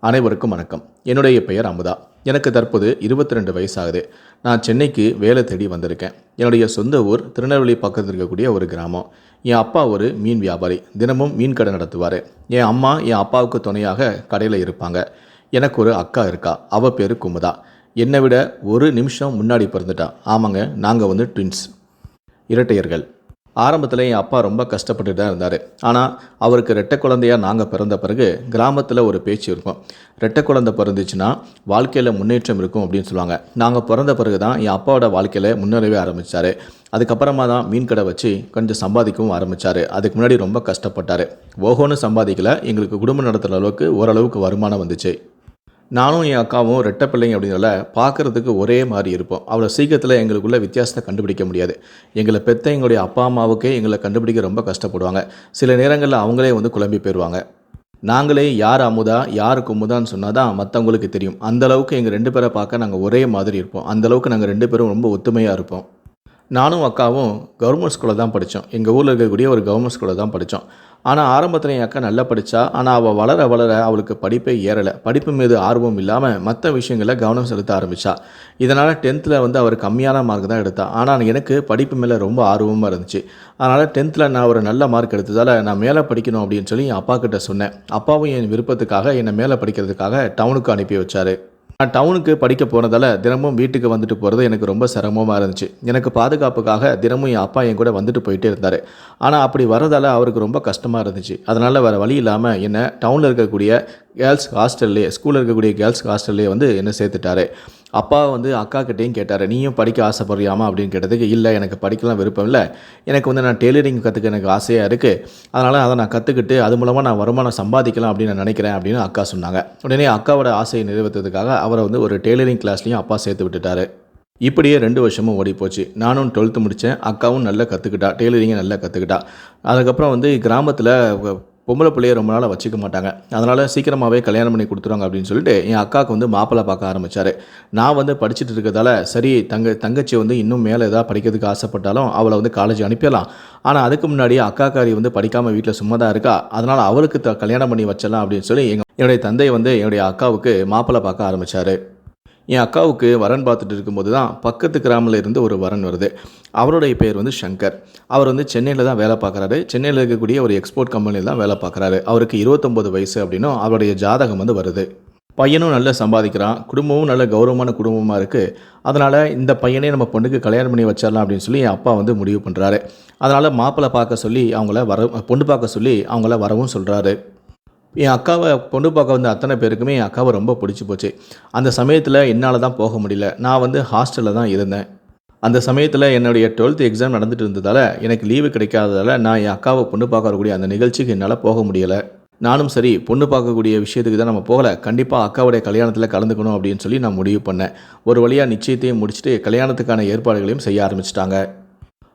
அனைவருக்கும் வணக்கம். என்னுடைய பெயர் அமுதா. எனக்கு தற்போது இருபத்தி ரெண்டு வயசாகுது. நான் சென்னைக்கு வேலை தேடி வந்திருக்கேன். என்னுடைய சொந்த ஊர் திருநெல்வேலி பக்கத்தில் இருக்கக்கூடிய ஒரு கிராமம். என் அப்பா ஒரு மீன் வியாபாரி. தினமும் மீன் கடை நடத்துவார். என் அம்மா என் அப்பாவுக்கு துணையாக கடையில் இருப்பாங்க. எனக்கு ஒரு அக்கா இருக்கா. அவள் பேர் குமுதா. என்னை விட ஒரு நிமிஷம் முன்னாடி பிறந்துட்டா. ஆமாங்க நாங்கள் வந்து ட்வின்ஸ் இரட்டையர்கள். ஆரம்பத்தில் என் அப்பா ரொம்ப கஷ்டப்பட்டு தான் இருந்தார். ஆனால் அவருக்கு ரெட்டை குழந்தையாக நாங்கள் பிறந்த பிறகு கிராமத்தில் ஒரு பேச்சு இருக்கும். ரெட்டை குழந்தை பிறந்துச்சுன்னா வாழ்க்கையில் முன்னேற்றம் இருக்கும் அப்படின்னு சொல்லுவாங்க. நாங்கள் பிறந்த பிறகு தான் என் அப்பாவோட வாழ்க்கையில் முன்னேறவே ஆரம்பித்தார் அதுக்கப்புறமா தான் மீன் கடை வச்சு கொஞ்சம் சம்பாதிக்கவும் ஆரம்பித்தார் அதுக்கு முன்னாடி ரொம்ப கஷ்டப்பட்டார். ஓஹோன்னு சம்பாதிக்கல. எங்களுக்கு குடும்பம் நடத்துகிற அளவுக்கு ஓரளவுக்கு வருமானம் வந்துச்சு. நானும் என் அக்காவும் ரெட்டை பிள்ளைங்க அப்படிங்கிறல பார்க்குறதுக்கு ஒரே மாதிரி இருப்போம். அவ்வளோ சீக்கிரத்தில் எங்களுக்குள்ள வித்தியாசத்தை கண்டுபிடிக்க முடியாது. எங்களை பெத்த எங்களுடைய அப்பா அம்மாவுக்கே எங்களை கண்டுபிடிக்க ரொம்ப கஷ்டப்படுவாங்க. சில நேரங்களில் அவங்களே வந்து குழம்பி போயிடுவாங்க நாங்களே யார் அமுதா யார் குமுதான்னு சொன்னால் தான் மற்றவங்களுக்கு தெரியும். அந்தளவுக்கு எங்கள் ரெண்டு பேரை பார்க்க நாங்கள் ஒரே மாதிரி இருப்போம். அந்த அளவுக்கு நாங்கள் ரெண்டு பேரும் ரொம்ப ஒத்துமையாக இருப்போம். நானும் அக்காவும் கவர்மெண்ட் ஸ்கூலில் தான் படித்தோம் எங்கள் ஊரில் இருக்கக்கூடிய ஒரு கவர்மெண்ட் ஸ்கூலில் தான் படித்தோம் ஆனால் ஆரம்பத்தில் என் அக்கா நல்லா படித்தா ஆனால் அவள் வளர வளர அவளுக்கு படிப்பே ஏறலை. படிப்பு மீது ஆர்வம் இல்லாமல் மற்ற விஷயங்களில் கவனம் செலுத்த ஆரம்பித்தா இதனால் டென்த்தில் வந்து அவர் கம்மியான மார்க் தான் எடுத்தா. ஆனால் எனக்கு படிப்பு மேலே ரொம்ப ஆர்வமாக இருந்துச்சு. அதனால் டென்த்தில் நான் ஒரு நல்ல மார்க் எடுத்ததால் நான் மேலே படிக்கணும் அப்படின்னு சொல்லி என் அப்பா கிட்ட சொன்னேன். அப்பாவும் என் விருப்பத்துக்காக என்னை மேலே படிக்கிறதுக்காக டவுனுக்கு அனுப்பி வச்சார். நான் டவுனுக்கு படிக்க போனதால் தினமும் வீட்டுக்கு வந்துட்டு போகிறது எனக்கு ரொம்ப சிரமமாக இருந்துச்சு. எனக்கு பாதுகாப்புக்காக தினமும் என் அப்பா என் கூட வந்துட்டு போயிட்டே இருந்தார். ஆனால் அப்படி வரதால் அவருக்கு ரொம்ப கஷ்டமாக இருந்துச்சு. அதனால் வேறு வழி இல்லாமல் என்னை டவுனில் இருக்கக்கூடிய கேர்ள்ஸ் ஹாஸ்டல்லே ஸ்கூலில் இருக்கக்கூடிய கேர்ள்ஸ் ஹாஸ்டல்லே வந்து என்னை சேர்த்துட்டாரு. அப்பா வந்து அக்கா கிட்டேயும் கேட்டார் நீயும் படிக்க ஆசைப்படுறியாமா? அப்படின்னு கேட்டதுக்கு இல்லை எனக்கு படிக்கலாம் விருப்பம் இல்லை. எனக்கு வந்து நான் டெய்லரிங் கற்றுக்க எனக்கு ஆசையாக இருக்குது அதனால் அதை நான் கற்றுக்கிட்டு அது மூலமாக நான் வருமானம் சம்பாதிக்கலாம் அப்படின்னு நான் நினைக்கிறேன் அப்படின்னு அக்கா சொன்னாங்க. உடனே அக்காவோட ஆசையை நிறைவேற்றுறதுக்காக அவரை வந்து ஒரு டெய்லரிங் கிளாஸ்லையும் அப்பா சேர்த்து விட்டுட்டாரு. இப்படியே ரெண்டு வருஷமும் ஓடி போச்சு நானும் டுவெல்த்து முடித்தேன் அக்காவும் நல்லா கற்றுக்கிட்டா டெய்லரிங்கை நல்லா கற்றுக்கிட்டா அதுக்கப்புறம் வந்து கிராமத்தில் பொம்பளை பிள்ளைய ரொம்ப நாளாக வச்சுக்க மாட்டாங்க. அதனால் சீக்கிரமாகவே கல்யாணம் பண்ணி கொடுத்துருவாங்க அப்படின்னு சொல்லிட்டு என் அக்காவுக்கு வந்து மாப்பிள்ளை பார்க்க ஆரம்பித்தார் நான் வந்து படிச்சுட்டு இருக்கிறதால சரி தங்க தங்கச்சி வந்து இன்னும் மேலே ஏதாவது படிக்கிறதுக்கு ஆசைப்பட்டாலும் அவளை வந்து காலேஜ் அனுப்பிடலாம். ஆனால் அதுக்கு முன்னாடி அக்காக்காரி வந்து படிக்காமல் வீட்டில் சும்மா தான் இருக்கா? அதனால் அவளுக்கு த கல்யாணம் பண்ணி வச்சிடலாம் அப்படின்னு சொல்லி எங்கள் என்னுடைய தந்தை வந்து என்னுடைய அக்காவுக்கு மாப்பிள்ளை பார்க்க ஆரம்பித்தார் என் அக்காவுக்கு வரன் பார்த்துட்டு இருக்கும்போது தான் பக்கத்து கிராமில் இருந்து ஒரு வரன் வருது. அவருடைய பேர் வந்து சங்கர். அவர் வந்து சென்னையில் தான் வேலை பார்க்குறாரு. சென்னையில் இருக்கக்கூடிய ஒரு எக்ஸ்போர்ட் கம்பெனியில் தான் வேலை பார்க்குறாரு. அவருக்கு இருபத்தொம்போது வயசு அப்படின்னும் அவருடைய ஜாதகம் வந்து வருது. பையனும் நல்லா சம்பாதிக்கிறான். குடும்பமும் நல்ல கௌரவமான குடும்பமாக இருக்குது அதனால் இந்த பையனே நம்ம பொண்ணுக்கு கல்யாணம் பண்ணி வச்சிடலாம் அப்படின்னு சொல்லி என் அப்பா வந்து முடிவு பண்ணுறாரு அதனால் மாப்பிள்ளை பார்க்க சொல்லி அவங்கள வர பொண்ணு பார்க்க சொல்லி அவங்கள வரவும் சொல்கிறாரு என் அக்காவை பொண்ணு பார்க்க வந்த அத்தனை பேருக்குமே என் அக்காவை ரொம்ப பிடிச்சி போச்சு. அந்த சமயத்தில் என்னால் தான் போக முடியல. நான் வந்து ஹாஸ்டலில் தான் இருந்தேன். அந்த சமயத்தில் என்னுடைய டுவெல்த் எக்ஸாம் நடந்துட்டு இருந்ததால் எனக்கு லீவு கிடைக்காததால் நான் என் அக்காவை பொண்ணு பார்க்க வரக்கூடிய அந்த நிகழ்ச்சிக்கு என்னால் போக முடியலை. நானும் சரி பொண்ணு பார்க்கக்கூடிய விஷயத்துக்கு தான் நம்ம போகலை. கண்டிப்பாக அக்காவுடைய கல்யாணத்தில் கலந்துக்கணும் அப்படின்னு சொல்லி நான் முடிவு பண்ணேன். ஒரு வழியாக நிச்சயத்தையும் முடிச்சுட்டு கல்யாணத்துக்கான ஏற்பாடுகளையும் செய்ய ஆரம்பிச்சிட்டாங்க.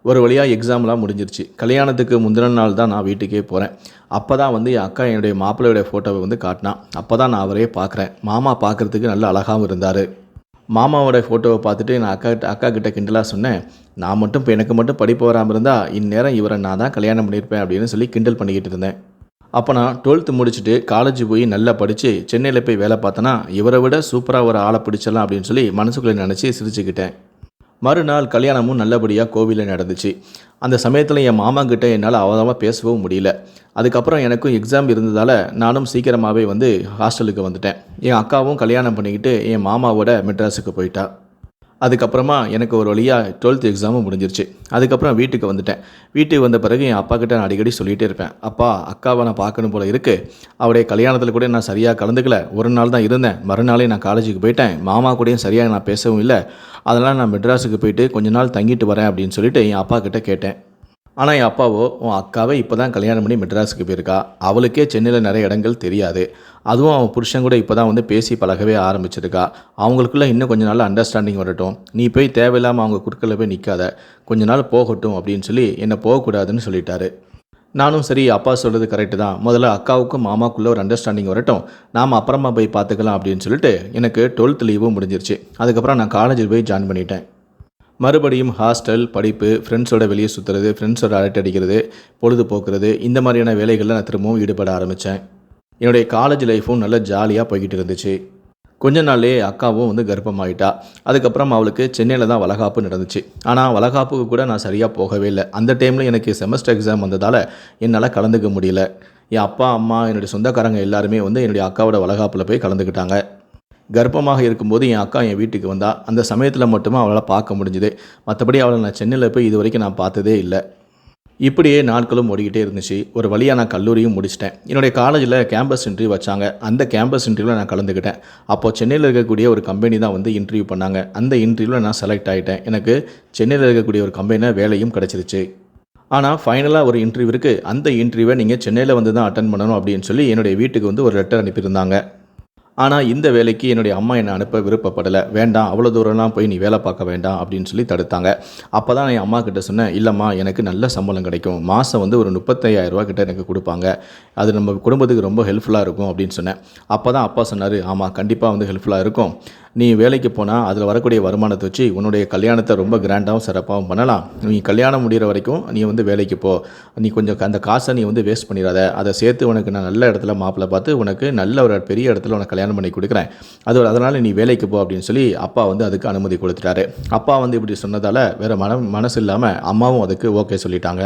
ஒரு வழியாக எக்ஸாம்லாம் முடிஞ்சிருச்சு. கல்யாணத்துக்கு முந்தின நாள் தான் நான் வீட்டுக்கே போகிறேன் அப்போ தான் வந்து என் அக்கா என்னுடைய மாப்பிள்ளையுடைய ஃபோட்டோவை வந்து காட்டினான் அப்போ தான் நான் அவரே பார்க்குறேன். மாமா பார்க்குறதுக்கு நல்ல அழகாகவும் இருந்தார். மாமாவோட ஃபோட்டோவை பார்த்துட்டு நான் அக்கா கிட்ட அக்கா கிட்ட கிண்டலாக சொன்னேன். நான் மட்டும் இப்போ எனக்கு மட்டும் படிப்பு வராமல் இருந்தால் இந்நேரம் இவரை நான் தான் கல்யாணம் பண்ணியிருப்பேன் அப்படின்னு சொல்லி கிண்டல் பண்ணிக்கிட்டு இருந்தேன். அப்போ நான் டுவெல்த்து முடிச்சுட்டு காலேஜ் போய் நல்லா படித்து சென்னையில் போய் வேலை பார்த்தேன்னா இவரை விட சூப்பராக ஒரு ஆளை பிடிச்சிடலாம் அப்படின்னு சொல்லி மனசுக்குள்ளே நினச்சி சிரிச்சுக்கிட்டேன். மறுநாள் கல்யாணமும் நல்லபடியாக கோவிலில் நடந்துச்சு. அந்த சமயத்தில் என் மாமா என்னால் அவதமாக பேசவும் முடியல. அதுக்கப்புறம் எனக்கும் எக்ஸாம் இருந்ததால் நானும் சீக்கிரமாகவே வந்து ஹாஸ்டலுக்கு வந்துட்டேன். என் அக்காவும் கல்யாணம் பண்ணிக்கிட்டு என் மாமாவோட மெட்ராஸுக்கு போயிட்டா. அதுக்கப்புறமா எனக்கு ஒரு வழியாக டுவெல்த் எக்ஸாமும் முடிஞ்சிருச்சு. அதுக்கப்புறம் வீட்டுக்கு வந்துட்டேன். வீட்டுக்கு வந்த பிறகு என் அப்பா கிட்ட நான் அடிக்கடி சொல்லிகிட்டே இருப்பேன். அப்பா அக்காவை நான் பார்க்கணும் போல் இருக்குது அவருடைய கல்யாணத்தில் கூட நான் சரியாக கலந்துக்கல. ஒரு நாள் தான் இருந்தேன். மறுநாளே நான் காலேஜுக்கு போயிட்டேன். மாமா கூடயும் சரியாக நான் பேசவும் இல்லை. அதனால் நான் மெட்ராஸுக்கு போயிட்டு கொஞ்ச நாள் தங்கிட்டு வரேன் அப்படின்னு சொல்லிட்டு என் அப்பா கிட்டே கேட்டேன். ஆனால் என் அப்பாவோ உன் அக்காவை இப்போ தான் கல்யாணம் பண்ணி மெட்ராஸுக்கு போயிருக்கா. அவளுக்கே சென்னையில் நிறைய இடங்கள் தெரியாது. அதுவும் அவன் புருஷன் கூட இப்போ தான் வந்து பேசி பழகவே ஆரம்பிச்சிருக்கா. அவங்களுக்குள்ள இன்னும் கொஞ்ச நாள் அண்டர்ஸ்டாண்டிங் வரட்டும். நீ போய் தேவையில்லாமல் அவங்க குறுக்கில் போய் நிற்காத கொஞ்ச நாள் போகட்டும் அப்படின்னு சொல்லி என்னை போகக்கூடாதுன்னு சொல்லிட்டாரு. நானும் சரி அப்பா சொல்கிறது கரெக்டு தான். முதல்ல அக்காவுக்கும் மாமாக்குள்ளே ஒரு அண்டர்ஸ்டாண்டிங் வரட்டும். நாம் அப்புறமா போய் பார்த்துக்கலாம் அப்படின்னு சொல்லிட்டு எனக்கு டுவெல்த் லீவும் முடிஞ்சிருச்சு. அதுக்கப்புறம் நான் காலேஜில் போய் ஜாயின் பண்ணிட்டேன். மறுபடியும் ஹாஸ்டல் படிப்பு ஃப்ரெண்ட்ஸோட வெளியே சுற்றுறது ஃப்ரெண்ட்ஸோட அரட்டை அடிக்கிறது பொழுது போக்குறது இந்த மாதிரியான வேலைகளில் நான் திரும்பவும் ஈடுபட ஆரம்பித்தேன் என்னுடைய காலேஜ் லைஃப்பும் நல்லா ஜாலியாக போய்கிட்டு இருந்துச்சு. கொஞ்ச நாள்லேயே அக்காவும் வந்து கர்ப்பமாயிட்டா. அதுக்கப்புறம் அவளுக்கு சென்னையில் தான் வளகாப்பு நடந்துச்சு. ஆனால் வளகாப்புக்கு கூட நான் சரியாக போகவே இல்லை. அந்த டைமில் எனக்கு செமஸ்டர் எக்ஸாம் வந்ததால் என்னால் கலந்துக்க முடியல. என் அப்பா அம்மா என்னுடைய சொந்தக்காரங்க எல்லாருமே வந்து என்னுடைய அக்காவோட வளகாப்பில் போய் கலந்துக்கிட்டாங்க. கர்ப்பமாக இருக்கும்போது என் அக்கா என் வீட்டுக்கு வந்தா. அந்த சமயத்தில் மட்டுமே அவளால் பார்க்க முடிஞ்சுது. மற்றபடி அவளை நான் சென்னையில் போய் இது வரைக்கும் நான் பார்த்ததே இல்லை. இப்படியே நாட்களும் ஓடிக்கிட்டே இருந்துச்சு. ஒரு வழியாக நான் கல்லூரியும் முடிச்சிட்டேன். என்னுடைய காலேஜில் கேம்பஸ் இன்டர்வியூ வச்சாங்க. அந்த கேம்பஸ் இன்டர்வியூவில் நான் கலந்துக்கிட்டேன் அப்போது சென்னையில் இருக்கக்கூடிய ஒரு கம்பெனி தான் வந்து இன்டர்வியூ பண்ணாங்க. அந்த இன்டர்வியூவில் நான் செலக்ட் ஆகிட்டேன் எனக்கு சென்னையில் இருக்கக்கூடிய ஒரு கம்பெனியில் வேலையும் கிடச்சிருச்சு. ஆனால் ஃபைனலாக ஒரு இன்டர்வியூ இருக்குது அந்த இன்டர்வியூவை நீங்கள் சென்னையில் வந்து தான் அட்டன் பண்ணணும் அப்படின்னு சொல்லி என்னுடைய வீட்டுக்கு வந்து ஒரு லெட்டர் அனுப்பியிருந்தாங்க. ஆனால் இந்த வேலைக்கு என்னுடைய அம்மா என்னை அனுப்ப விருப்பப்படலை. வேண்டாம் அவ்வளோ தூரம்லாம் போய் நீ வேலை பார்க்க வேண்டாம் அப்படின்னு சொல்லி தடுத்தாங்க. அப்போ தான் என் அம்மா கிட்ட சொன்னேன் இல்லைம்மா எனக்கு நல்ல சம்பளம் கிடைக்கும். மாதம் வந்து ஒரு முப்பத்தையாயிரரூவா கிட்ட எனக்கு கொடுப்பாங்க. அது நம்ம குடும்பத்துக்கு ரொம்ப ஹெல்ப்ஃபுல்லாக இருக்கும் அப்படின்னு சொன்னேன். அப்போ தான் அப்பா சொன்னார் ஆமாம் கண்டிப்பாக வந்து ஹெல்ப்ஃபுல்லாக இருக்கும். நீ வேலைக்கு போனால் அதில் வரக்கூடிய வருமானத்தை வச்சு உன்னுடைய கல்யாணத்தை ரொம்ப கிராண்டாகவும் சிறப்பாகவும் பண்ணலாம். நீ கல்யாணம் முடிகிற வரைக்கும் நீ வந்து வேலைக்கு போ. நீ கொஞ்சம் அந்த காசை நீ வந்து வேஸ்ட் பண்ணிடாத அதை சேர்த்து உனக்கு நான் நல்ல இடத்துல மாப்பிள்ளை பார்த்து உனக்கு நல்ல ஒரு பெரிய இடத்துல உனக்கு கல்யாணம் பண்ணி கொடுக்குறேன். அது அதனால் நீ வேலைக்கு போ அப்படின்னு சொல்லி அப்பா வந்து அதுக்கு அனுமதி கொடுத்துட்டாரு. அப்பா வந்து இப்படி சொன்னதால் வேறு மனம் மனசு இல்லாமல் அம்மாவும் அதுக்கு ஓகே சொல்லிட்டாங்க.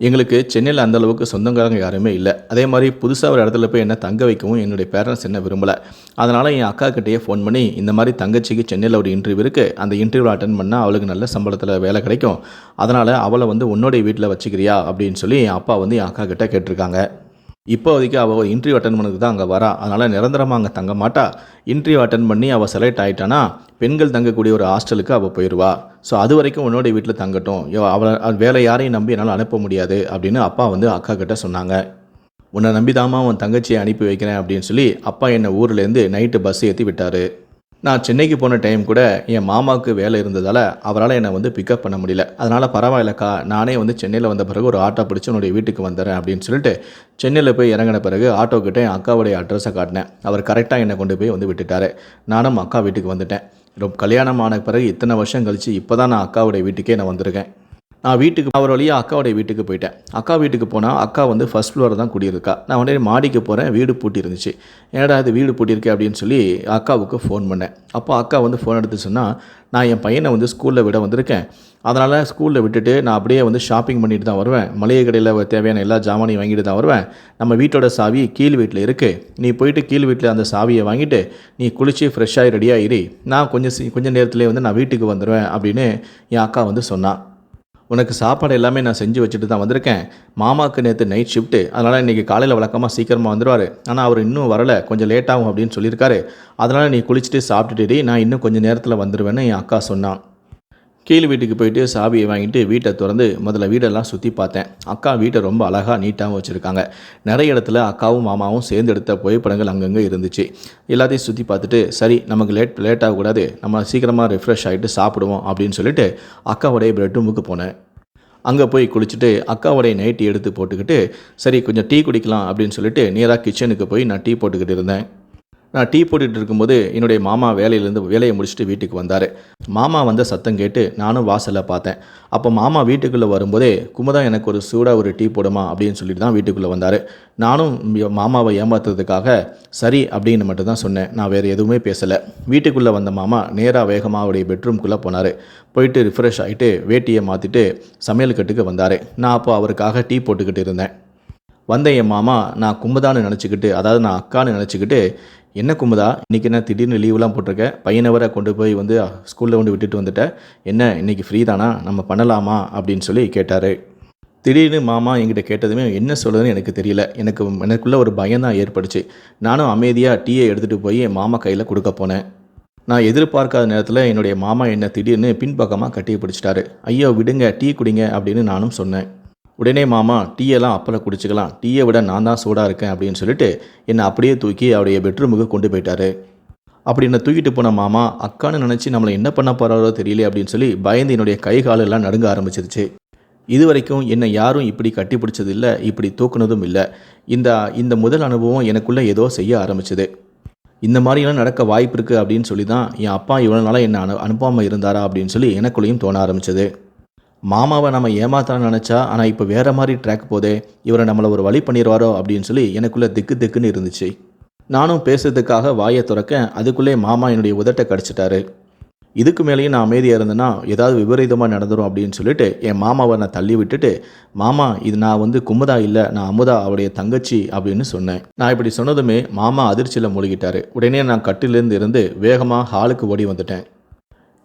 எங்களுக்கு சென்னையில் அந்த அளவுக்கு சொந்தக்காரங்க யாருமே இல்லை. அதே மாதிரி புதுசாக ஒரு இடத்துல போய் என்ன தங்க வைக்கவும் என்னுடைய பேரண்ட்ஸ் என்ன விரும்பலை. அதனால் என் அக்கா கிட்டேயே ஃபோன் பண்ணி இந்த மாதிரி தங்கச்சிக்கு சென்னையில் ஒரு இன்டர்வியூ இருக்குது அந்த இன்டர்வியூ அட்டன் பண்ணால் அவளுக்கு நல்ல சம்பளத்தில் வேலை கிடைக்கும். அதனால் அவளை வந்து உன்னோடைய வீட்டில் வச்சுக்கிறியா? அப்படின்னு சொல்லி என் அப்பா வந்து என் அக்கா கிட்டே கேட்டிருக்காங்க. இப்போதைக்கு அவள் இன்டர்வியூ அட்டன் பண்ணதுக்கு தான் அங்கே வரா. அதனால் நிரந்தரமாக அங்கே தங்க மாட்டா. இன்டர்வியூ அட்டன் பண்ணி அவள் செலக்ட் ஆகிட்டானா பெண்கள் தங்கக்கூடிய ஒரு ஹாஸ்டலுக்கு அவள் போயிடுவா ஸோ அது வரைக்கும் உன்னோடைய வீட்டில் தங்கட்டும். அவளை வேலை யாரையும் நம்பி என்னால் அனுப்ப முடியாது அப்படின்னு அப்பா வந்து அக்கா கிட்ட சொன்னாங்க. உன்னை நம்பிதாமா உன் தங்கச்சியை அனுப்பி வைக்கிறேன் அப்படின்னு சொல்லி அப்பா என்னை ஊர்லேருந்து நைட்டு பஸ் ஏற்றி விட்டார். நான் சென்னைக்கு போன டைம் கூட என் மாமாவுக்கு வேலை இருந்ததால் அவரால் என்னை வந்து பிக்கப் பண்ண முடியல. அதனால் பரவாயில்லக்கா நானே வந்து சென்னையில் வந்த பிறகு ஒரு ஆட்டோ பிடிச்சி உன்னுடைய வீட்டுக்கு வந்துடுறேன் அப்படின்னு சொல்லிட்டு சென்னையில் போய் இறங்கின பிறகு ஆட்டோக்கிட்ட என் அக்காவுடைய அட்ரஸை காட்டினேன். அவர் கரெக்டாக என்னை கொண்டு போய் வந்து விட்டுட்டாரு. நானும் அக்கா வீட்டுக்கு வந்துட்டேன். ரொம்ப கல்யாணம் ஆன பிறகு இத்தனை வருஷம் கழித்து இப்போ தான் நான் அக்காவுடைய வீட்டுக்கே நான் வந்திருக்கேன். நான் வீட்டுக்கு அவர் வழியாக அக்காவுடைய வீட்டுக்கு போயிட்டேன். அக்கா வீட்டுக்கு போனால் அக்கா வந்து ஃபர்ஸ்ட் ஃப்ளோர் தான் குடியிருக்கா. நான் உடனே மாடிக்கு போகிறேன் வீடு பூட்டி இருந்துச்சு ஏடா இது வீடு பூட்டியிருக்கே அப்படின்னு சொல்லி அக்காவுக்கு ஃபோன் பண்ணேன். அப்போ அக்கா வந்து ஃபோன் எடுத்து சொன்னால் நான் என் பையனை வந்து ஸ்கூலில் விட வந்திருக்கேன். அதனால் ஸ்கூலில் விட்டுட்டு நான் அப்படியே வந்து ஷாப்பிங் பண்ணிட்டு தான் வருவேன். மளிகை கடையில் தேவையான எல்லா ஜாமானையும் வாங்கிட்டு தான் வருவேன். நம்ம வீட்டோட சாவி கீழ் வீட்டில் இருக்குது நீ போயிட்டு கீழ் வீட்டில் அந்த சாவியை வாங்கிட்டு நீ குளித்து ஃப்ரெஷ்ஷாகி ரெடியாக இரு நான் கொஞ்சம் கொஞ்சம் கொஞ்ச நேரத்துலேயே வந்து நான் வீட்டுக்கு வந்துடுவேன் அப்படின்னு என் அக்கா வந்து சொன்னான் உனக்கு சாப்பாடு எல்லாமே நான் செஞ்சு வச்சுட்டு தான் வந்திருக்கேன். மாமாவுக்கு நேற்று நைட் ஷிஃப்ட்டு அதனால் இன்றைக்கி காலையில் வழக்கமாக சீக்கிரமாக வந்துடுவார் ஆனால் அவர் இன்னும் வரலை. கொஞ்சம் லேட் ஆகும் அப்படின்னு சொல்லியிருக்காரு. அதனால் நீ குளிச்சுட்டு சாப்பிட்டுட்டு நான் இன்னும் கொஞ்சம் நேரத்தில் வந்துடுவேன்னு என் அக்கா சொன்னான் கீழ் வீட்டுக்கு போயிட்டு சாவியை வாங்கிட்டு வீட்டை திறந்து முதல்ல வீடெல்லாம் சுற்றி பார்த்தேன். அக்கா வீட்டை ரொம்ப அழகாக நீட்டாகவும் வச்சுருக்காங்க. நிறைய இடத்துல அக்காவும் மாமாவும் சேர்ந்து எடுத்த புகைப்படங்கள் அங்கங்கே இருந்துச்சு. எல்லாத்தையும் சுற்றி பார்த்துட்டு சரி நமக்கு லேட் லேட் ஆகக்கூடாது. நம்ம சீக்கிரமாக ரிஃப்ரெஷ் ஆகிட்டு சாப்பிடுவோம் அப்படின்னு சொல்லிட்டு அக்காவுடைய பெட்ரூமுக்கு போனேன். அங்கே போய் குளிச்சுட்டு அக்காவுடைய நைட்டி எடுத்து போட்டுக்கிட்டு சரி கொஞ்சம் டீ குடிக்கலாம் அப்படின்னு சொல்லிட்டு நேராக கிச்சனுக்கு போய் நான் டீ போட்டுக்கிட்டு இருந்தேன். நான் டீ போட்டுட்டு இருக்கும்போது என்னுடைய மாமா வேலையிலேருந்து வேலையை முடிச்சுட்டு வீட்டுக்கு வந்தார். மாமா வந்த சத்தம் கேட்டு நானும் வாசலில் பார்த்தேன். அப்போ மாமா வீட்டுக்குள்ளே வரும்போதே குமுதா எனக்கு ஒரு சூடாக ஒரு டீ போடுமா? அப்படின்னு சொல்லிட்டு தான் வீட்டுக்குள்ளே வந்தார். நானும் மாமாவை ஏமாத்துறதுக்காக சரி அப்படின்னு மட்டும் தான் சொன்னேன். நான் வேறு எதுவுமே பேசலை. வீட்டுக்குள்ளே வந்த மாமா நேராக வேகமாக அவருடைய பெட்ரூம்குள்ளே போனார். போயிட்டு ரிஃப்ரெஷ் ஆகிட்டு வேட்டியை மாற்றிட்டு சமையல் கட்டுக்கு வந்தார். நான் அப்போ அவருக்காக டீ போட்டுக்கிட்டு இருந்தேன். வந்த என் மாமா நான் கும்பதான்னு நினச்சிக்கிட்டு அதாவது நான் அக்கான்னு நினச்சிக்கிட்டு என்ன கும்பதா? இன்றைக்கி என்ன திடீர்னு லீவ்லாம் போட்டிருக்கேன் பையனை வர கொண்டு போய் வந்து ஸ்கூலில் கொண்டு விட்டுட்டு வந்துட்டேன் என்ன இன்னைக்கு ஃப்ரீ தானா? நம்ம பண்ணலாமா? அப்படின்னு சொல்லி கேட்டார். திடீர்னு மாமா என்கிட்ட கேட்டதுமே என்ன சொல்லுதுன்னு எனக்கு தெரியல. எனக்கு எனக்குள்ளே ஒரு பயம் தான் ஏற்பட்டுச்சு நானும் அமைதியாக டீயை எடுத்துகிட்டு போய் என் மாமா கையில் கொடுக்க போனேன். நான் எதிர்பார்க்காத நேரத்தில் என்னுடைய மாமா என்னை திடீர்னு பின்பக்கமாக கட்டி பிடிச்சிட்டாரு ஐயோ விடுங்க டீ குடிங்க அப்படின்னு நானும் சொன்னேன். உடனே மாமா டீயெல்லாம் அப்பளை குடிச்சுக்கலாம். டீயை விட நான் தான் சூடாக இருக்கேன் அப்படின்னு சொல்லிட்டு என்னை அப்படியே தூக்கி அவருடைய பெட்ரூமுக்கு கொண்டு போயிட்டாரு. அப்படி என்னை தூக்கிட்டு போன மாமா அக்கான்னு நினச்சி நம்மளை என்ன பண்ண போகிறாரோ தெரியல அப்படின்னு சொல்லி பயந்து என்னுடைய கை காலெல்லாம் நடுங்க ஆரம்பிச்சிருச்சு. இது வரைக்கும் என்னை யாரும் இப்படி கட்டி பிடிச்சது இல்லை இப்படி தூக்குனதும் இல்லை. இந்த இந்த முதல் அனுபவம் எனக்குள்ளே ஏதோ செய்ய ஆரம்பிச்சது. இந்த மாதிரிலாம் நடக்க வாய்ப்பு இருக்குது அப்படின்னு சொல்லி தான் என் அப்பா இவ்வளோ நாளாக என்னை அனு அனுப்பாமல் இருந்தாரா அப்படின்னு சொல்லி எனக்குள்ளேயும் தோண ஆரம்பிச்சது. மாமாவை நம்ம ஏமாத்தலாம் நினச்சா ஆனால் இப்போ வேறு மாதிரி ட்ராக் போதே இவரை நம்மளை ஒரு வழி பண்ணிடுவாரோ அப்படின்னு சொல்லி எனக்குள்ளே திக்கு திக்குன்னு இருந்துச்சு. நானும் பேசுறதுக்காக வாயை துறக்க அதுக்குள்ளே மாமா என்னுடைய உதட்டை கடிச்சிட்டாரு. இதுக்கு மேலேயும் நான் அமைதியாக இருந்தேன்னா ஏதாவது விபரீதமாக நடந்துடும் அப்படின்னு சொல்லிட்டு என் மாமாவை நான் தள்ளி விட்டுட்டு மாமா இது நான் வந்து குமுதா இல்லை நான் அமுதா அவருடைய தங்கச்சி அப்படின்னு சொன்னேன். நான் இப்படி சொன்னதுமே மாமா அதிர்ச்சியில் மூழ்கிட்டாரு. உடனே நான் கட்டிலேருந்து இருந்து வேகமாக ஹாலுக்கு ஓடி வந்துட்டேன்.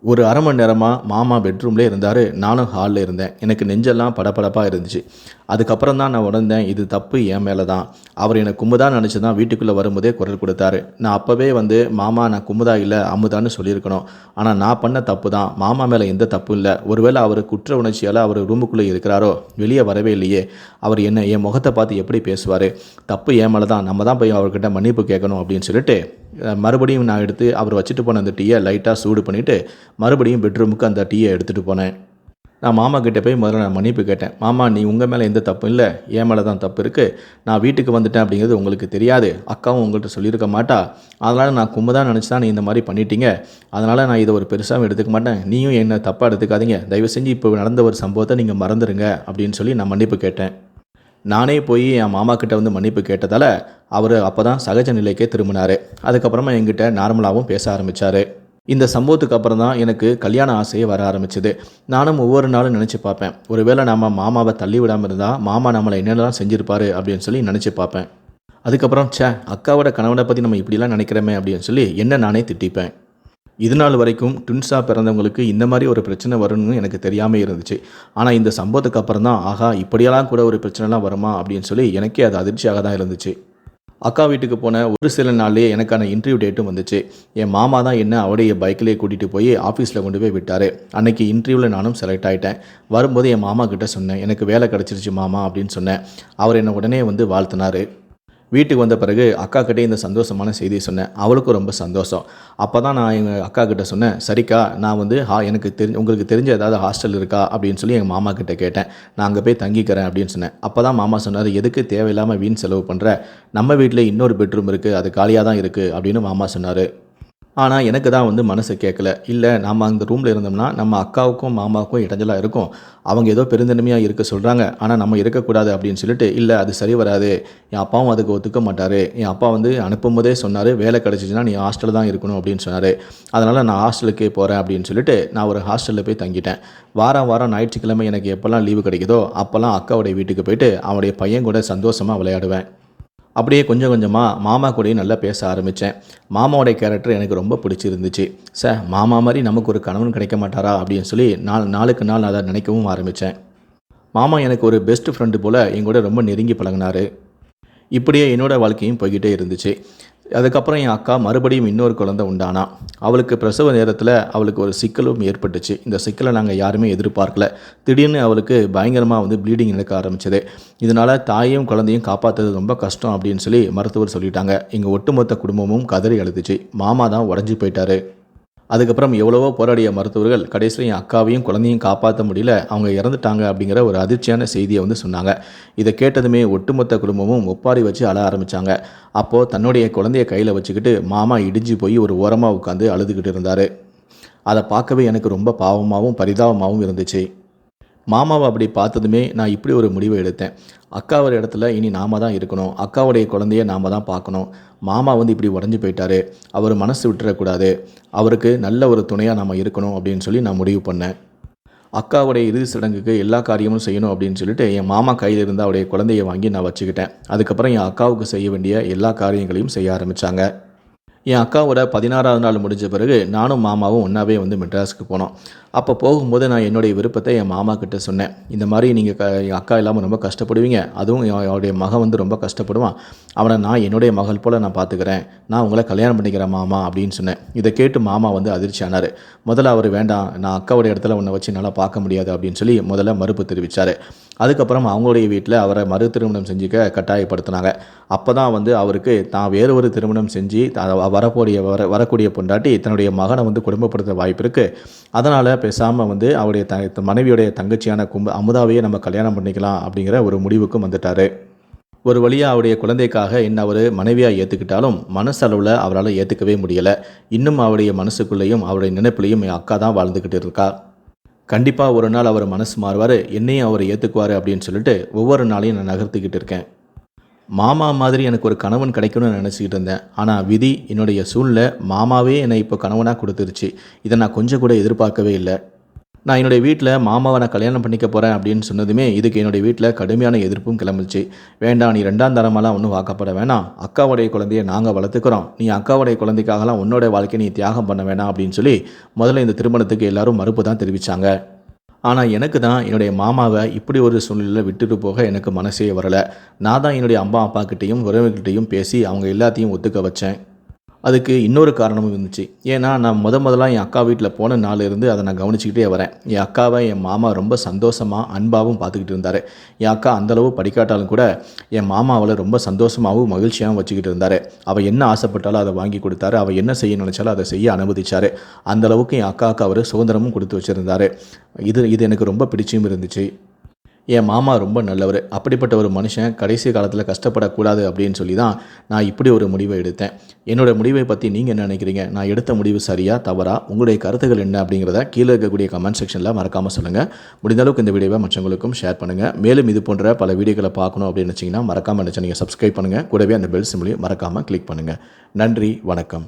ஒரு அரை மணி நேரமாக மாமா பெட்ரூம்லேயே இருந்தார். நானும் ஹாலில் இருந்தேன். எனக்கு நெஞ்செல்லாம் படபடப்பாக இருந்துச்சு. அதுக்கப்புறம் தான் நான் உணர்ந்தேன் இது தப்பு என் மேலே தான் அவர் என்னை குமுதா நினச்சி தான் வீட்டுக்குள்ளே வரும்போதே குரல் கொடுத்தாரு. நான் அப்போவே வந்து மாமா நான் குமுதா இல்லை அமுதான்னு சொல்லியிருக்கணும். ஆனால் நான் பண்ண தப்பு தான் மாமா மேலே எந்த தப்பும் இல்லை. ஒருவேளை அவர் குற்ற உணர்ச்சியால் அவர் ரூமுக்குள்ளே இருக்கிறாரோ வெளியே வரவே இல்லையே. அவர் என்ன என் முகத்தை பார்த்து எப்படி பேசுவார்? தப்பு என் மேலே தான் நம்ம தான் போய் அவர்கிட்ட மன்னிப்பு கேட்கணும் அப்படின்னு சொல்லிட்டு மறுபடியும் நான் எடுத்து அவர் வச்சுட்டு போன அந்த டீயை லைட்டாக சூடு பண்ணிவிட்டு மறுபடியும் பெட்ரூமுக்கு அந்த டீயை எடுத்துகிட்டு போனேன். நான் மாமா கிட்டே போய் முதல்ல நான் மன்னிப்பு கேட்டேன். மாமா நீ உங்கள் மேலே எந்த தப்பும் இல்லை. என் மேலே தான் தப்பு இருக்குது நான் வீட்டுக்கு வந்துட்டேன் அப்படிங்கிறது உங்களுக்கு தெரியாது. அக்காவும் உங்கள்கிட்ட சொல்லியிருக்க மாட்டா. அதனால் நான் கும்பதான் நினச்சி தான் நீ இந்த மாதிரி பண்ணிட்டீங்க. அதனால் நான் இதை ஒரு பெருசாகவும் எடுத்துக்க மாட்டேன். நீயும் என்ன தப்பாக எடுத்துக்காதீங்க. தயவு செஞ்சு இப்போ நடந்த ஒரு சம்பவத்தை நீங்கள் மறந்துடுங்க அப்படின்னு சொல்லி நான் மன்னிப்பு கேட்டேன். நானே போய் என் மாமா கிட்ட வந்து மன்னிப்பு கேட்டதால் அவர் அப்போ தான் சகஜ நிலைக்கே திரும்பினார். அதுக்கப்புறமா என்கிட்ட நார்மலாகவும் பேச ஆரம்பித்தார் இந்த சம்பவத்துக்கு அப்புறம் தான் எனக்கு கல்யாண ஆசையே வர ஆரம்பிச்சது. நானும் ஒவ்வொரு நாளும் நினச்சி பார்ப்பேன். ஒருவேளை நம்ம மாமாவை தள்ளி விடாமல் இருந்தால் மாமா நம்மளை என்னென்னலாம் செஞ்சுருப்பாரு அப்படின்னு சொல்லி நினச்சி பார்ப்பேன். அதுக்கப்புறம் ச்சே அக்காவோட கணவனை பற்றி நம்ம இப்படிலாம் நினைக்கிறோமே அப்படின்னு சொல்லி என்ன நானே திட்டிப்பேன். இது நாள் வரைக்கும் ட்வின்ஸாக பிறந்தவங்களுக்கு இந்த மாதிரி ஒரு பிரச்சனை வரும்னு எனக்கு தெரியாமல் இருந்துச்சு. ஆனால் இந்த சம்பவத்துக்கு அப்புறம் தான் ஆஹா இப்படியெல்லாம் கூட ஒரு பிரச்சனைலாம் வருமா அப்படின்னு சொல்லி எனக்கே அது அதிர்ச்சியாக தான் இருந்துச்சு. அக்கா வீட்டுக்கு போன ஒரு சில நாள்லேயே எனக்கான இன்டர்வியூ டேட்டும் வந்துச்சு. என் மாமா தான் என்ன அவடைய பைக்கிலே கூட்டிகிட்டு போய் ஆஃபீஸில் கொண்டு போய் விட்டார். அன்னைக்கு இன்டர்வியூவில் நானும் செலக்ட் ஆகிட்டேன் வரும்போது என் மாமா கிட்டே சொன்னேன் எனக்கு வேலை கிடச்சிருச்சு மாமா அப்படின்னு சொன்னேன். அவர் என்னை உடனே வந்து வாழ்த்தினார். வீட்டுக்கு வந்த பிறகு அக்கா கிட்டே இந்த சந்தோஷமான செய்தியை சொன்னேன். அவளுக்கும் ரொம்ப சந்தோஷம். அப்போ தான் நான் எங்கள் அக்கா கிட்ட சொன்னேன் சரிக்கா நான் வந்து ஹா எனக்கு தெரிஞ்ச உங்களுக்கு தெரிஞ்ச ஏதாவது ஹாஸ்டல் இருக்கா? அப்படின்னு சொல்லி எங்கள் மாமா கிட்ட கேட்டேன். நான் அங்கே போய் தங்கிக்கிறேன் அப்படின்னு சொன்னேன். அப்போ தான் மாமா சொன்னார் எதுக்கு தேவையில்லாமல் வீண் செலவு பண்ணுற நம்ம வீட்டில் இன்னொரு பெட்ரூம் இருக்குது அது காலியாக தான் இருக்குது அப்படின்னு மாமா சொன்னார். ஆனால் எனக்கு தான் வந்து மனசு கேட்கல. இல்லை நம்ம அந்த ரூமில் இருந்தோம்னா நம்ம அக்காவுக்கும் மாமாவுக்கும் இடைஞ்சலாக இருக்கும். அவங்க ஏதோ பெருந்தன்மையாக இருக்க சொல்கிறாங்க ஆனால் நம்ம இருக்கக்கூடாது அப்படின்னு சொல்லிட்டு இல்லை அது சரி வராது. என் அப்பாவும் அதுக்கு ஒத்துக்க மாட்டார். என் அப்பா வந்து அனுப்பும் போதே சொன்னார் வேலை கிடச்சிச்சின்னா நீ ஹாஸ்டலில் தான் இருக்கணும் அப்படின்னு சொன்னார். அதனால் நான் ஹாஸ்டலுக்கே போகிறேன் அப்படின்னு சொல்லிட்டு நான் ஒரு ஹாஸ்டலில் போய் தங்கிட்டேன். வாரம் வாரம் ஞாயிற்றுக்கிழமை எனக்கு எப்போல்லாம் லீவு கிடைக்குதோ அப்போல்லாம் அக்காவுடைய வீட்டுக்கு போயிட்டு அவனுடைய பையன் கூட சந்தோஷமாக விளையாடுவேன். அப்படியே கொஞ்சம் கொஞ்சமாக மாமா கூடயும் நல்லா பேச ஆரம்பித்தேன் மாமாவோடைய கேரக்டர் எனக்கு ரொம்ப பிடிச்சிருந்துச்சு. சார் மாமா மாதிரி நமக்கு ஒரு கணவன் கிடைக்க மாட்டாரா? அப்படின்னு சொல்லி நாள் நாளுக்கு நாள் அதை நினைக்கவும் ஆரம்பித்தேன் மாமா எனக்கு ஒரு பெஸ்ட் ஃப்ரெண்டு போல் என் கூட ரொம்ப நெருங்கி பழகினார். இப்படியே என்னோடய வாழ்க்கையும் போய்கிட்டே இருந்துச்சு. அதுக்கப்புறம் என் அக்கா மறுபடியும் இன்னொரு குழந்தை உண்டானா. அவளுக்கு பிரசவ நேரத்தில் அவளுக்கு ஒரு சிக்கலும் ஏற்பட்டுச்சு. இந்த சிக்கலை நாங்கள் யாருமே எதிர்பார்க்கல. திடீர்னு அவளுக்கு பயங்கரமாக வந்து ப்ளீடிங் நடக்க ஆரம்பிச்சது. இதனால் தாயும் குழந்தையும் காப்பாற்றுறது ரொம்ப கஷ்டம் அப்படின்னு சொல்லி மருத்துவர் சொல்லிட்டாங்க. எங்கள் ஒட்டுமொத்த குடும்பமும் கதறி அழுதுச்சு. மாமா தான் உடஞ்சி போயிட்டாரு. அதுக்கப்புறம் எவ்வளவோ போராடிய மருத்துவர்கள் கடைசியில் என் அக்காவையும் குழந்தையும் காப்பாற்ற முடியல அவங்க இறந்துட்டாங்க அப்படிங்கிற ஒரு அதிர்ச்சியான செய்தியை வந்து சொன்னாங்க. இதை கேட்டதுமே ஒட்டுமொத்த குடும்பமும் ஒப்பாரி வச்சு அழ ஆரம்பித்தாங்க அப்போது தன்னுடைய குழந்தைய கையில் வச்சுக்கிட்டு மாமா இடிஞ்சு போய் ஒரு ஓரமாக உட்காந்து அழுதுகிட்டு இருந்தார். அதை பார்க்கவே எனக்கு ரொம்ப பாவமாகவும் பரிதாபமாகவும் இருந்துச்சு. மாமாவை அப்படி பார்த்ததுமே நான் இப்படி ஒரு முடிவை எடுத்தேன். அக்காவோட இடத்துல இனி நாம தான் இருக்கணும். அக்காவுடைய குழந்தைய நாம தான் பார்க்கணும். மாமா வந்து இப்படி உடஞ்சி போயிட்டாரு. அவர் மனசு விட்டுறக்கூடாது. அவருக்கு நல்ல ஒரு துணையாக நம்ம இருக்கணும் அப்படின்னு சொல்லி நான் முடிவு பண்ணேன். அக்காவுடைய இறுதி சடங்குக்கு எல்லா காரியமும் செய்யணும் அப்படின்னு சொல்லிட்டு என் மாமா கையில் இருந்த அவருடைய குழந்தைய வாங்கி நான் வச்சுக்கிட்டேன். அதுக்கப்புறம் என் அக்காவுக்கு செய்ய வேண்டிய எல்லா காரியங்களையும் செய்ய ஆரம்பித்தாங்க என் அக்காவோட பதினாறாவது நாள் முடிஞ்ச பிறகு நானும் மாமாவும் ஒன்றாவே வந்து மெட்ராஸுக்கு போனோம். அப்போ போகும்போது நான் என்னுடைய விருப்பத்தை என் மாமா கிட்டே சொன்னேன். இந்த மாதிரி நீங்கள் க என் அக்கா இல்லாமல் ரொம்ப கஷ்டப்படுவீங்க. அதுவும் என் அவருடைய மகன் வந்து ரொம்ப கஷ்டப்படுவான். அவனை நான் என்னுடைய மகள் போல் நான் பார்த்துக்கிறேன் நான் உங்களை கல்யாணம் பண்ணிக்கிறேன் மாமா அப்படின்னு சொன்னேன். இதை கேட்டு மாமா வந்து அதிர்ச்சி ஆனார். முதல்ல அவர் வேண்டாம் நான் அக்காவோடைய இடத்துல உன்னை வச்சு என்னால் பார்க்க முடியாது அப்படின்னு சொல்லி முதல்ல மறுப்பு தெரிவித்தார் அதுக்கப்புறம் அவங்களுடைய வீட்டில் அவரை மறு திருமணம் செஞ்சுக்க கட்டாயப்படுத்தினாங்க. அப்போ தான் வந்து அவருக்கு தான் வேறு ஒரு திருமணம் செஞ்சு த- வரக்கூடிய வர வரக்கூடிய பொண்டாட்டி தன்னுடைய மகனை வந்து குடும்பப்படுத்த வாய்ப்பு இருக்குது அதனால் பேசாமல் வந்து அவருடைய த மனைவியுடைய தங்கச்சியான கும்ப அமுதாவையே நம்ம கல்யாணம் பண்ணிக்கலாம் அப்படிங்கிற ஒரு முடிவுக்கும் வந்துட்டார். ஒரு வழியாக அவருடைய குழந்தைக்காக இன்னும் அவர் மனைவியாக ஏற்றுக்கிட்டாலும் மனசளவில் அவரால் ஏற்றுக்கவே முடியலை. இன்னும் அவருடைய மனசுக்குள்ளேயும் அவருடைய நினைப்புலையும் என் அக்கா தான் வாழ்ந்துக்கிட்டு இருக்கா. கண்டிப்பாக ஒரு நாள் அவர் மனசு மாறுவார் என்னையும் அவர் ஏற்றுக்குவார் அப்படின்னு சொல்லிட்டு ஒவ்வொரு நாளையும் நான் நகர்த்திக்கிட்டு இருக்கேன். மாமா மாதிரி எனக்கு ஒரு கணவன் கிடைக்கணும்னு நினச்சிக்கிட்டு இருந்தேன். ஆனால் விதி என்னுடைய சூழ்நிலை மாமாவே என்னை இப்போ கணவனாக கொடுத்துருச்சு. இதை நான் கொஞ்சம் கூட எதிர்பார்க்கவே இல்லை. நான் என்னுடைய வீட்டில் மாமாவை நான் கல்யாணம் பண்ணிக்க போகிறேன் அப்படின்னு சொன்னதுமே இதுக்கு என்னுடைய வீட்டில் கடுமையான எதிர்ப்பும் கிளம்பிச்சு. வேண்டாம் நீ ரெண்டாம் தரமெல்லாம் ஒன்றும் வாக்கப்பட வேணாம். அக்காவுடைய குழந்தைய நாங்கள் வளர்த்துக்கிறோம். நீ அக்காவுடைய குழந்தைக்காகலாம் உன்னோட வாழ்க்கையை நீ தியாகம் பண்ண வேணாம் அப்படின்னு சொல்லி முதல்ல இந்த திருமணத்துக்கு எல்லாரும் மறுப்பு தான் தெரிவித்தாங்க ஆனால் எனக்கு தான் என்னுடைய மாமாவை இப்படி ஒரு சூழ்நிலையில் விட்டுட்டு போக எனக்கு மனசே வரலை. நான் தான் என்னுடைய அம்மா அப்பாக்கிட்டேயும் உறவுகிட்டையும் பேசி அவங்க எல்லாத்தையும் ஒத்துக்க வச்சேன். அதுக்கு இன்னொரு காரணமும் இருந்துச்சு. ஏன்னா நான் முத முதலாக என் அக்கா வீட்டில் போன நாளிலிருந்து அதை நான் கவனிச்சிக்கிட்டே வரேன். என் அக்காவை என் மாமா ரொம்ப சந்தோஷமாக அன்பாகவும் பார்த்துக்கிட்டு இருந்தார். என் அக்கா அந்தளவு படிக்காட்டாலும் கூட என் மாமா அவளை ரொம்ப சந்தோஷமாகவும் மகிழ்ச்சியாகவும் வச்சுக்கிட்டு இருந்தார். அவள் என்ன ஆசைப்பட்டாலும் அதை வாங்கி கொடுத்தாரு. அவள் என்ன செய்ய நினச்சாலும் அதை செய்ய அனுமதிச்சார். அந்த அளவுக்கு என் அக்காவுக்கு அவர் சுதந்திரமும் கொடுத்து வச்சுருந்தார். இது இது எனக்கு ரொம்ப பிடிச்சியும் இருந்துச்சு. என் மாமா ரொம்ப நல்லவர். அப்படிப்பட்ட ஒரு மனுஷன் கடைசி காலத்தில் கஷ்டப்படக்கூடாது அப்படின்னு சொல்லி தான் நான் இப்படி ஒரு முடிவை எடுத்தேன். என்னோட முடிவை பற்றி நீங்கள் என்ன நினைக்கிறீங்க? நான் எடுத்த முடிவு சரியா தவறா? உங்களுடைய கருத்துக்கள் என்ன அப்படிங்கிறத கீழே இருக்கக்கூடிய கமெண்ட் செக்ஷனில் மறக்காமல் சொல்லுங்கள் முடிந்த அளவுக்கு இந்த வீடியோவை மற்றவங்களுக்கும் ஷேர் பண்ணுங்கள் மேலும் இது போன்ற பல வீடியோக்களை பார்க்கணும் அப்படின்னு நினச்சிங்கன்னா மறக்காமல் நினச்சி நீங்கள் சப்ஸ்கிரைப் பண்ணுங்கள் கூடவே அந்த பெல் சிம்லையும் மறக்காமல் கிளிக் பண்ணுங்கள் நன்றி வணக்கம்.